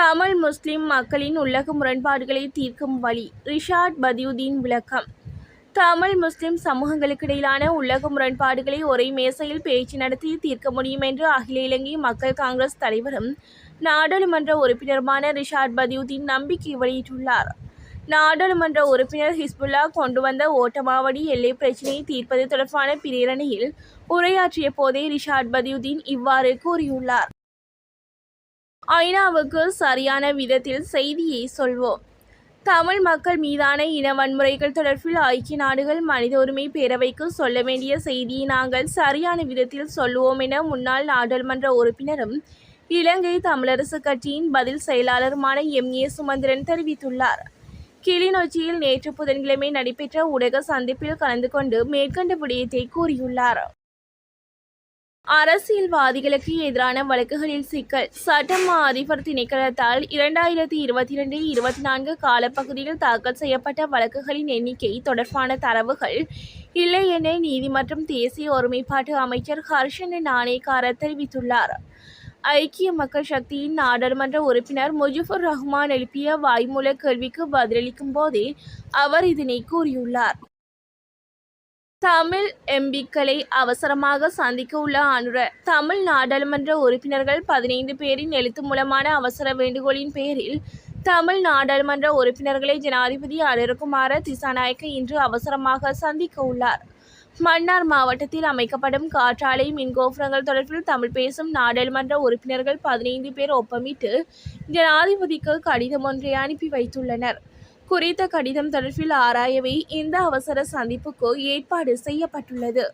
தமிழ் முஸ்லிம் மக்களின் உலக முரண்பாடுகளை தீர்க்கும் வழி ரிஷாட் பதியுதீன் விளக்கம். தமிழ் முஸ்லிம் சமூகங்களுக்கிடையிலான உலக முரண்பாடுகளை ஒரே மேசையில் பேச்சு நடத்தி தீர்க்க முடியும் என்று அகில இலங்கை மக்கள் காங்கிரஸ் தலைவரும் நாடாளுமன்ற உறுப்பினருமான ரிஷாட் பதியுதீன் நம்பிக்கை வெளியிட்டுள்ளார். நாடாளுமன்ற உறுப்பினர் ஹிஸ்புல்லா கொண்டு வந்த ஓட்டமாவடி எல்லை பிரச்சினையை தீர்ப்பது தொடர்பான பிரேரணையில் உரையாற்றிய போதே ரிஷாட் பதியுதீன் இவ்வாறு கூறியுள்ளார். ஐநாவுக்கு சரியான விதத்தில் செய்தியை சொல்வோம். தமிழ் மக்கள் மீதான இன வன்முறைகள் தொடர்பில் ஐக்கிய நாடுகள் மனித உரிமை பேரவைக்கு சொல்ல வேண்டிய செய்தியை நாங்கள் சரியான விதத்தில் சொல்லுவோம் என முன்னாள் நாடாளுமன்ற உறுப்பினரும் இலங்கை தமிழரசு கட்சியின் பதில் செயலாளருமான எம். ஏ. சுமந்திரன் தெரிவித்துள்ளார். கிளிநொச்சியில் நேற்று புதன்கிழமை நடைபெற்ற ஊடக சந்திப்பில் கலந்து கொண்டு மேற்கண்ட விடயத்தை கூறியுள்ளார். அரசியல்வாதிகளுக்கு எதிரான வழக்குகளில் சிக்கல். சட்டமா அதிபர் திணைக்களத்தால் இரண்டாயிரத்தி இருபத்தி இரண்டு இருபத்தி நான்கு காலப்பகுதியில் தாக்கல் செய்யப்பட்ட வழக்குகளின் எண்ணிக்கை தொடர்பான தரவுகள் இல்லை என நீதிமன்றம் தேசிய ஒருமைப்பாட்டு அமைச்சர் ஹர்ஷன் நாணயக்காரர் தெரிவித்துள்ளார். ஐக்கிய மக்கள் சக்தியின் நாடாளுமன்ற உறுப்பினர் முஜிபுர் ரஹ்மான் எழுப்பிய வாய்மூல கேள்விக்கு பதிலளிக்கும் போதே அவர் இதனை கூறியுள்ளார். தமிழ் எம்பிக்களை அவசரமாக சந்திக்க உள்ள அனுர தமிழ் நாடாளுமன்ற உறுப்பினர்கள் பதினைந்து பேரின் எழுத்து மூலமான அவசர வேண்டுகோளின் பேரில் தமிழ் நாடாளுமன்ற உறுப்பினர்களை ஜனாதிபதி அனுரகுமார திசாநாயக்க இன்று அவசரமாக சந்திக்க உள்ளார். மன்னார் மாவட்டத்தில் அமைக்கப்படும் காற்றாலை மின்கோபுரங்கள் தொடர்பில் தமிழ் பேசும் நாடாளுமன்ற உறுப்பினர்கள் பதினைந்து பேர் ஒப்பமிட்டு ஜனாதிபதிக்கு கடிதம் ஒன்றை அனுப்பி வைத்துள்ளனர். குறித்த கடிதம் தொடர்பில் ஆராயவே இந்த அவசர சந்திப்புக்கு ஏற்பாடு செய்யப்பட்டுள்ளது.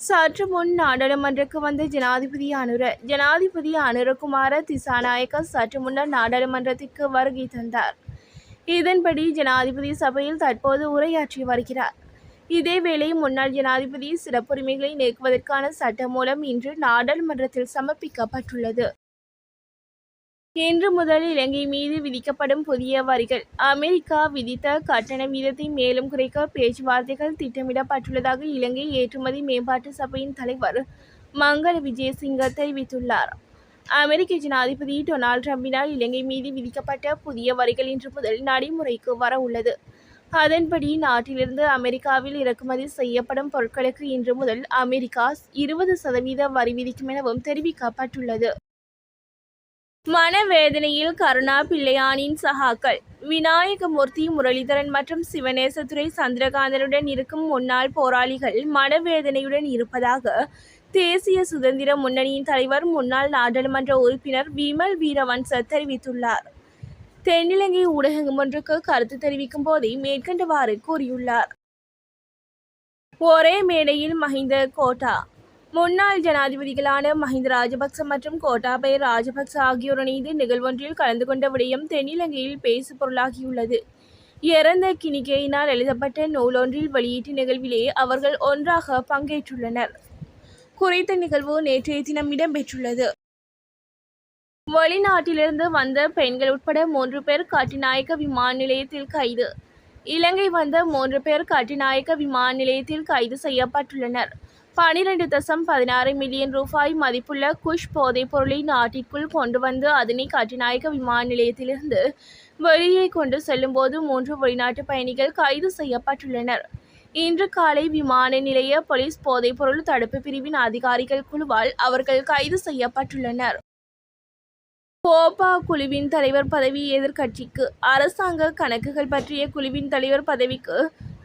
சற்று முன் நாடாளுமன்றக்கு வந்த ஜனாதிபதி அனுர ஜனாதிபதி அனுரகுமார திசாநாயக்க சற்று முன்னர் நாடாளுமன்றத்திற்கு வருகை தந்தார். இதன்படி ஜனாதிபதி சபையில் தற்போது உரையாற்றி வருகிறார். இதேவேளை முன்னாள் ஜனாதிபதி சிறப்புரிமைகளை நீக்குவதற்கான சட்டம் மூலம் இன்று நாடாளுமன்றத்தில் சமர்ப்பிக்கப்பட்டுள்ளது. இன்று முதல் இலங்கை மீது விதிக்கப்படும் புதிய வரிகள். அமெரிக்கா விதித்த கட்டண வீதத்தை மேலும் குறைக்க பேச்சுவார்த்தைகள் திட்டமிடப்பட்டுள்ளதாக இலங்கை ஏற்றுமதி மேம்பாட்டு சபையின் தலைவர் மங்கள விஜயசிங்க தெரிவித்துள்ளார். அமெரிக்க ஜனாதிபதி டொனால்ட் ட்ரம்பினால் இலங்கை மீது விதிக்கப்பட்ட புதிய வரிகள் இன்று முதல் நடைமுறைக்கு வர உள்ளது. அதன்படி நாட்டிலிருந்து அமெரிக்காவில் இறக்குமதி செய்யப்படும் பொருட்களுக்கு இன்று முதல் அமெரிக்கா இருபது சதவீத வரி விதிக்கும் எனவும் தெரிவிக்கப்பட்டுள்ளது. மனவேதனையில் கருணா பிள்ளையானின் சகாக்கள். விநாயகமூர்த்தி முரளிதரன் மற்றும் சிவநேசத்துறை சந்திரகாந்தனுடன் இருக்கும் முன்னாள் போராளிகள் மனவேதனையுடன் இருப்பதாக தேசிய சுதந்திர முன்னணியின் தலைவர் முன்னாள் நாடாளுமன்ற உறுப்பினர் விமல் வீரவன்ச தெரிவித்துள்ளார். தென்னிலங்கை ஊடகம் ஒன்றுக்கு கருத்து தெரிவிக்கும் போதே மேற்கண்டவாறு கூறியுள்ளார். ஒரே மேடையில் மஹிந்த கோட்டா முன்னாள் ஜனாதிபதிகளான மஹிந்த ராஜபக்ச மற்றும் கோட்டாபய ராஜபக்ச ஆகியோர் இணைந்து நிகழ்வொன்றில் கலந்து கொண்ட விடயம் தென்னிலங்கையில் பேசு பொருளாகியுள்ளது. இறந்த கிணிகையினால் எழுதப்பட்ட நூலொன்றில் வெளியீட்டு நிகழ்விலே அவர்கள் ஒன்றாக பங்கேற்றுள்ளனர். குறித்த நிகழ்வு நேற்றைய தினம் இடம்பெற்றுள்ளது. வெளிநாட்டிலிருந்து வந்த பெண்கள் உட்பட மூன்று பேர் கட்டிநாயக்க விமான நிலையத்தில் கைது. இலங்கை வந்த மூன்று பேர் கட்டிநாயக்க விமான நிலையத்தில் கைது செய்யப்பட்டுள்ளனர். பனிரெண்டு தசம் பதினாறு மில்லியன் ரூபாய் மதிப்புள்ள குஷ் போதைப் பொருளை நாட்டிற்குள் கொண்டு வந்து அதனை கட்டுநாயக்க விமான நிலையத்திலிருந்து வெளியே கொண்டு செல்லும்போது மூன்று வெளிநாட்டு பயணிகள் கைது செய்யப்பட்டுள்ளனர். இன்று காலை விமான நிலைய போலீஸ் போதைப்பொருள் தடுப்பு பிரிவின் அதிகாரிகள் குழுவால் அவர்கள் கைது செய்யப்பட்டுள்ளனர். கோபா குழுவின் தலைவர் பதவி எதிர்க்கட்சிக்கு அரசாங்க கணக்குகள் பற்றிய குழுவின் தலைவர் பதவிக்கு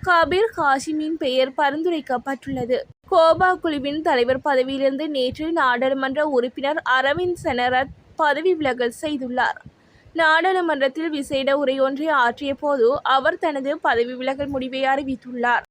கபீர் ஹாஷிமின் பெயர் பரிந்துரைக்கப்பட்டுள்ளது. கோபா குழுவின் தலைவர் பதவியிலிருந்து நேற்று நாடாளுமன்ற உறுப்பினர் அரவிந்த் செனரத் பதவி விலகல் செய்துள்ளார். நாடாளுமன்றத்தில் விசேட உரையொன்றை ஆற்றிய போது அவர் தனது பதவி விலகல் முடிவை அறிவித்துள்ளார்.